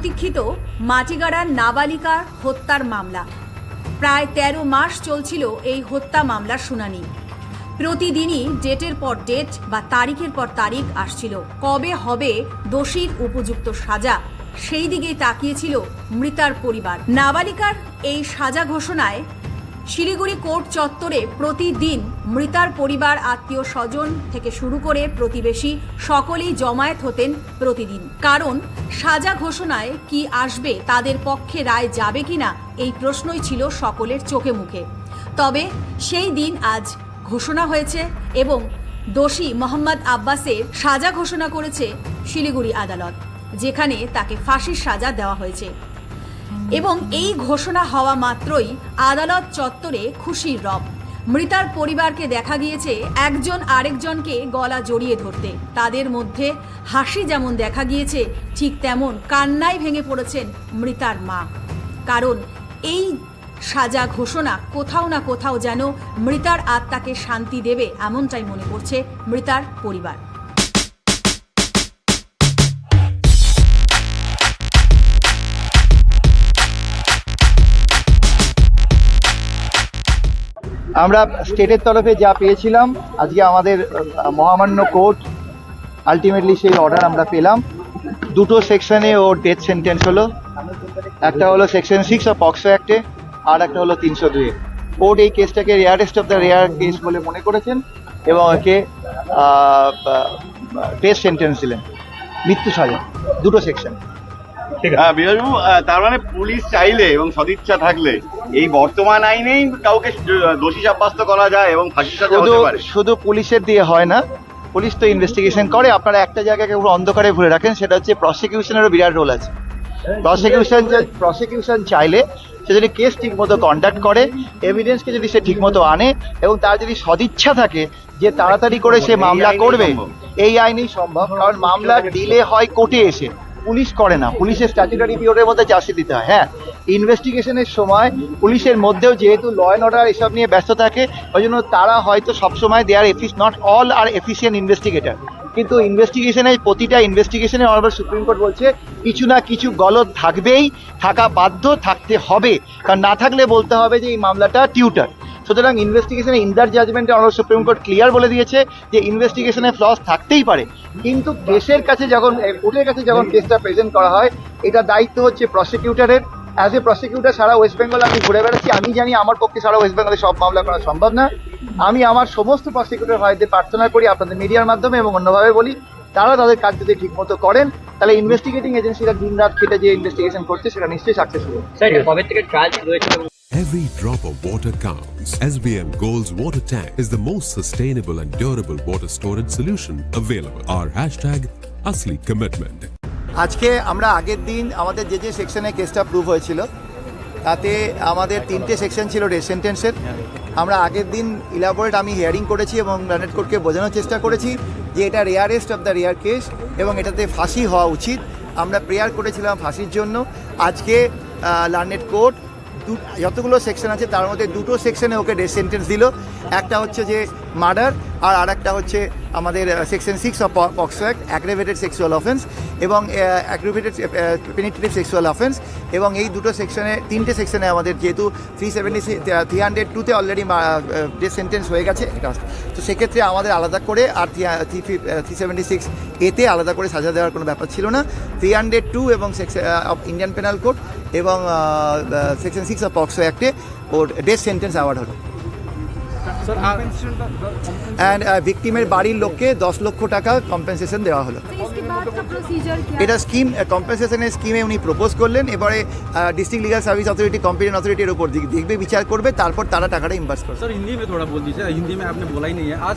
প্রতীক্ষিত মাটিগাড়ার নাবালিকা হত্যার মামলা। প্রায় তেরো মাস চলছিল এই হত্যা মামলার শুনানি। প্রতিদিনই ডেটের পর ডেট বা তারিখের পর তারিখ আসছিল। কবে হবে দোষীর উপযুক্ত সাজা, সেই দিকেই তাকিয়েছিল মৃতার পরিবার। নাবালিকার এই সাজা ঘোষণায় শিলিগুড়ি কোর্ট চত্বরে প্রতিদিন মৃতার পরিবার, আত্মীয় স্বজন থেকে শুরু করে প্রতিবেশী সকলেই জমায়েত হতেন প্রতিদিন। কারণ সাজা ঘোষণায় কি আসবে, তাদের পক্ষে রায় যাবে কিনা, এই প্রশ্নই ছিল সকলের চোখে মুখে। তবে সেই দিন আজ ঘোষণা হয়েছে এবং দোষী মোহাম্মদ আব্বাসের সাজা ঘোষণা করেছে শিলিগুড়ি আদালত, যেখানে তাকে ফাঁসির সাজা দেওয়া হয়েছে। এবং এই ঘোষণা হওয়া মাত্রই আদালত চত্বরে খুশির রব। মৃতার পরিবারকে দেখা গিয়েছে একজন আরেকজনকে গলা জড়িয়ে ধরতে। তাদের মধ্যে হাসি যেমন দেখা গিয়েছে, ঠিক তেমন কান্নায় ভেঙে পড়েছেন মৃতার মা। কারণ এই সাজা ঘোষণা কোথাও না কোথাও যেন মৃতার আত্মাকে শান্তি দেবে, এমনটাই মনে করছে মৃতার পরিবার। আমরা স্টেটের তরফে যা পেয়েছিলাম, আজকে আমাদের মহামান্য কোর্ট আলটিমেটলি সেই অর্ডার আমরা পেলাম। দুটো সেকশনে ওর ডেথ সেন্টেন্স হলো। একটা হলো সেকশন সিক্স অফ পক্সো অ্যাক্টে আর একটা হলো তিনশো দুয়ে কোর্ট এই কেসটাকে rarest of the rare case বলে মনে করেছেন এবং ওকে ডেথ সেন্টেন্স দিলেন। মৃত্যু সাজা দুটো সেকশন হ্যাঁ বিরাজবাবু তার মানে পুলিশ চাইলে এবং সদিচ্ছা থাকলে এই বর্তমান আইনেই কাউকে দোষী সাব্যস্ত করা যায় এবং ফাঁসির সাজা শুধু হতে পারে। শুধু পুলিশের দিয়ে হয় না পুলিশ তো ইনভেস্টিগেশন করে। আপনারা একটা জায়গাকে পুরো অন্ধকারে ভরে রাখেন সেটা হচ্ছে প্রসিকিউশনেরও বিরাট রোল আছে। প্রসিকিউশন প্রসিকিউশন চাইলে সে যদি কেস ঠিকমতো কন্ডাক্ট করে এভিডেন্সকে যদি সে ঠিকমতো আনে এবং তার যদি সদিচ্ছা থাকে যে তাড়াতাড়ি করে সে মামলা করবে এই আইনেই সম্ভব। কারণ মামলা ডিলে হয় কোর্টে এসে। পুলিশ করে না, পুলিশের স্ট্যাচুটারি পিরিয়ডের মধ্যে চার্জশিট দিতে হয়। হ্যাঁ ইনভেস্টিগেশনের সময় পুলিশের মধ্যেও যেহেতু ল অ্যান্ড অর্ডার এসব নিয়ে ব্যস্ত থাকে, ওই জন্য তারা হয়তো সবসময় they are এফিস not all are efficient investigator কিন্তু ইনভেস্টিগেশনের প্রতিটা ইনভেস্টিগেশনের অনারেবল সুপ্রিম কোর্ট বলছে, কিছু না কিছু গলত থাকবেই, থাকা বাধ্য থাকতে হবে। কারণ না থাকলে বলতে হবে যে এই মামলাটা টিউটার সুতরাং ইনভেস্টিগেশনে ইন্দার জাজমেন্টে অনারেবল সুপ্রিম কোর্ট ক্লিয়ার বলে দিয়েছে যে ইনভেস্টিগেশনে ফ্লস থাকতেই পারে। কিন্তু কেসের কাছে যখন কোর্টের কাছে যখন কেসটা প্রেজেন্ট করা হয়, এটা দায়িত্ব হচ্ছে প্রসিকিউটরের অ্যাজ এ প্রসিকিউটর সারা ওয়েস্ট বেঙ্গল আমি ঘুরে বেড়াচ্ছি। আমি জানি আমার পক্ষে সারা ওয়েস্ট বেঙ্গলে সব মামলা করা সম্ভব না। আমি আমার সমস্ত প্রসিকিউটর ভাইদের প্রার্থনা করি আপনাদের মিডিয়ার মাধ্যমে এবং অন্যভাবে বলি, তারা তাদের কাজ যদি ঠিকমতো করেন, তাহলে ইনভেস্টিগেটিং এজেন্সিরা দিন রাত খেটে যে ইনভেস্টিগেশন করছে, সেটা নিশ্চয়ই সাকসেস হবে। স্যার কবে থেকে trial Every drop of water counts. SBM Gold's water tank is the most sustainable and durable water storage solution available. Our hashtag, Asli Commitment. আজকে আমরা আগের দিন আমাদের যে যে সেকশনে কেসটা প্রুভ হয়েছিল, তাতে আমাদের তিনটে সেকশন ছিল ডেথ সেন্টেন্সের আমরা আগের দিন ইলাবোরেট আমি হিয়ারিং করেছি এবং লার্নেট কোর্টকে বোঝানোর চেষ্টা করেছি যে এটা rarest of the rare case এবং এটাতে ফাঁসি হওয়া উচিত আমরা প্রেয়ার করেছিলাম ফাঁসির জন্য আজকে লার্নেট কোর্ট যতগুলো সেকশন আছে তার মধ্যে দুটো সেকশনে ওকে সেন্টেন্স দিল। একটা হচ্ছে যে মার্ডার আর আরেকটা হচ্ছে আমাদের section six of POCSO act aggravated sexual offence এবং অ্যাগ্রেভেটেড পেনিট্রেটিভ সেক্সুয়াল অফেন্স এবং এই দুটো সেকশনে তিনটে সেকশনে আমাদের যেহেতু থ্রি সেভেন্টি থ্রি হান্ড্রেড টুতে অলরেডি ডেথ সেন্টেন্স হয়ে গেছে তো সেক্ষেত্রে আমাদের আলাদা করে আর থ্রি থ্রি সেভেন্টি সিক্স এতে আলাদা করে সাজা দেওয়ার কোনো ব্যাপার ছিল না। থ্রি হান্ড্রেড টু এবং অফ ইন্ডিয়ান পেনাল কোড এবং সেকশন সিক্স অফ পক্সো অ্যাক্টে ওর ডেথ সেন্টেন্স অ্যাওয়ার্ড হলো। অ্যান্ড ভিকটিমের বাড়ির লোককে দশ লক্ষ টাকা কম্পেনসেশন দেওয়া হলো। এটা স্কিম কম্পেনসেশনের স্কিমে উনি প্রপোজ করলেন। এবারে district legal service authority competent অথরিটির উপর দেখবে বিচার করবে তারপর তারা টাকাটা ইম্পাস করবে। স্যার হিন্দি মে থোড়া বল দিজিয়ে হিন্দি মে আপনি বলাই নেই। আজ